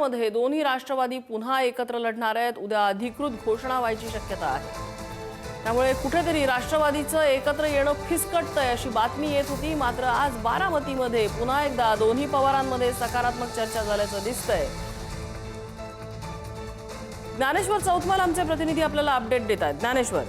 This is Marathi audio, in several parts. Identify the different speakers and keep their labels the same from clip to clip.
Speaker 1: बारामध्ये दोन्ही राष्ट्रवादी पुन्हा एकत्र लढणार आहेत. उद्या अधिकृत घोषणा व्हायची शक्यता आहे. त्यामुळे कुठेतरी राष्ट्रवादीचं एकत्र येणं फिसकटतंय अशी बातमी येत होती. मात्र आज बारामतीमध्ये पुन्हा एकदा दोन्ही पवारांमध्ये सकारात्मक चर्चा झाल्याचं दिसतंय. ज्ञानेश्वर चौथमाल आमचे प्रतिनिधी आपल्याला अपडेट देत आहेत. ज्ञानेश्वर.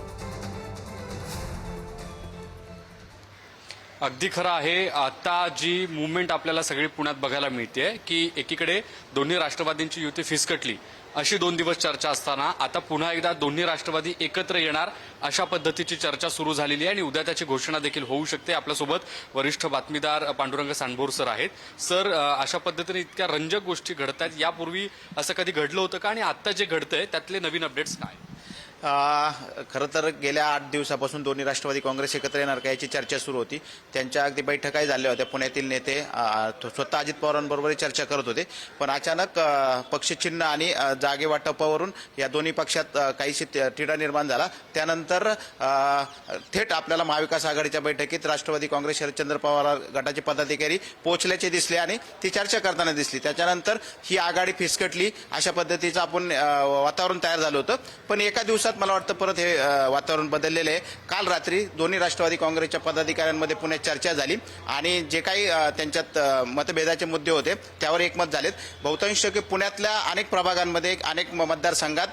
Speaker 2: अगदी खरं आहे. आता जी मुवमेंट आपल्याला सगळी पुण्यात बघायला मिळते की एकीकडे दोन्ही राष्ट्रवादींची युती फिसकटली अशी दोन दिवस चर्चा असताना आता पुन्हा एकदा दोन्ही राष्ट्रवादी एकत्र येणार अशा पद्धतीची चर्चा सुरू झालेली आहे आणि उद्या त्याची घोषणा देखील होऊ शकते. आपल्यासोबत वरिष्ठ बातमीदार पांडुरंग सांडभोर सर आहेत. सर अशा पद्धतीने इतक्या रंजक गोष्टी घडत आहेत यापूर्वी असं कधी घडलं होतं का? आणि आता जे घडतंय त्यातले नवीन अपडेट्स काय?
Speaker 3: खरं तर गेल्या आठ दिवसापासून दोन्ही राष्ट्रवादी काँग्रेस एकत्र येणार का याची चर्चा सुरू होती. त्यांच्या अगदी बैठकाही झाल्या होत्या. पुण्यातील नेते स्वतः अजित पवारांबरोबरही चर्चा करत होते. पण अचानक पक्षचिन्ह आणि जागे वाटपावरून या दोन्ही पक्षात काहीशी त- तिढा निर्माण झाला. त्यानंतर थेट आपल्याला महाविकास आघाडीच्या बैठकीत राष्ट्रवादी काँग्रेस शरदचंद्र पवार गटाचे पदाधिकारी पोहोचल्याचे दिसले आणि ती चर्चा करताना दिसली. त्याच्यानंतर ही आघाडी फिसकटली. अशा पद्धतीचं आपण वातावरण तयार झालं होतं. पण एका दिवसात मला वाटतं परत हे वातावरण बदललेलं आहे. काल रात्री दोन्ही राष्ट्रवादी काँग्रेसच्या पदाधिकाऱ्यांमध्ये पुण्यात चर्चा झाली आणि जे काही त्यांच्यात मतभेदाचे मुद्दे होते त्यावर एकमत झालेत. बहुतांश की पुण्यातल्या अनेक प्रभागांमध्ये अनेक मतदारसंघात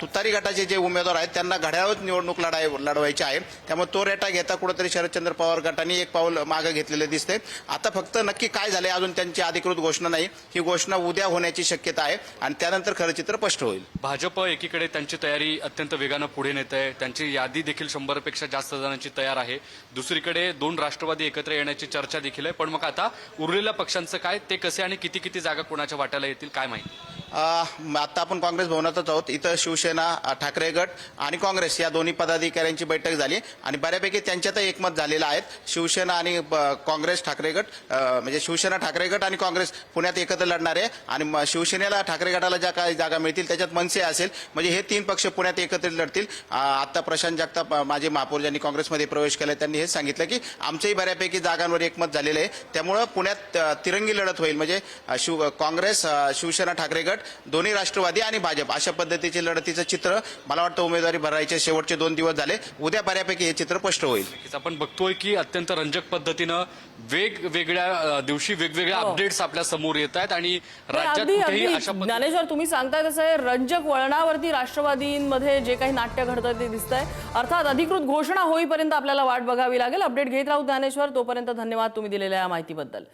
Speaker 3: तुतारी गटाचे जे उमेदवार आहेत त्यांना घड्याळच निवडणूक लढाय लढवायची आहे. त्यामुळे तो रेटा घेता कुठेतरी शरदचंद्र पवार गटाने एक पाऊल मागे घेतलेले दिसते आता फक्त नक्की काय झाले अजून त्यांची अधिकृत घोषणा नाही. ही घोषणा उद्या होण्याची शक्यता आहे आणि त्यानंतर खरं चित्र स्पष्ट होईल.
Speaker 2: भाजप एकीकडे त्यांची तयारी अत्यंत वेगानं पुढे नेत आहे. त्यांची यादी देखील शंभरपेक्षा जास्त जणांची तयार आहे. दुसरीकडे दोन राष्ट्रवादी एकत्र येण्याची चर्चा देखील आहे. पण मग आता उरलेल्या पक्षांचं काय ते कसे आणि किती किती जागा कोणाच्या वाट्याला येतील काय माहिती?
Speaker 3: आता आपण काँग्रेस भवनातच आहोत. इथं शिवसेना ठाकरे गट आणि काँग्रेस या दोन्ही पदाधिकाऱ्यांची बैठक झाली आणि बऱ्यापैकी त्यांच्यात एकमत झालेलं आहेत. शिवसेना आणि ब- काँग्रेस ठाकरे गट म्हणजे शिवसेना ठाकरे गट आणि काँग्रेस पुण्यात एकत्र लढणार आहे आणि शिवसेनेला ठाकरे गटाला ज्या काही जागा मिळतील त्याच्यात मनसे असेल म्हणजे हे तीन पक्ष पुण्यात एकत्रित लढतील. आता प्रशांत जगताप माझे महापौर ज्यांनी काँग्रेसमध्ये प्रवेश केला त्यांनी हे सांगितलं की आमचंही बऱ्यापैकी जागांवर एकमत झालेलं आहे. त्यामुळं पुण्यात तिरंगी लढत होईल. म्हणजे शिव काँग्रेस शिवसेना ठाकरे गट दोन्ही राष्ट्रवादी आणि भाजप अशा पद्धतीचे लढतीचं चित्र मला वाटतं उमेदवारी भरायचे शेवटचे दोन दिवस झाले. उद्या बऱ्यापैकी हे चित्र स्पष्ट होईल.
Speaker 2: आपण बघतोय की अत्यंत रंजक पद्धतीनं वेगवेगळ्या दिवशी वेगवेगळ्या
Speaker 1: हो.
Speaker 2: अपडेट्स आपल्यासमोर येत आहेत आणि राज्यात
Speaker 1: अगदी
Speaker 2: कुठेही
Speaker 1: अगदी.
Speaker 2: अशा पद्धतीने
Speaker 1: ज्ञानेश्वर तुम्ही सांगताय तसं आहे, रंजक वळणावरती राष्ट्रवादींमध्ये जे काही नाट्य घडतं ते दिसतंय. अर्थात अधिकृत घोषणा होईपर्यंत आपल्याला वाट बघावी लागेल. अपडेट घेत राहू ज्ञानेश्वर. तोपर्यंत धन्यवाद तुम्ही दिलेल्या या माहितीबद्दल.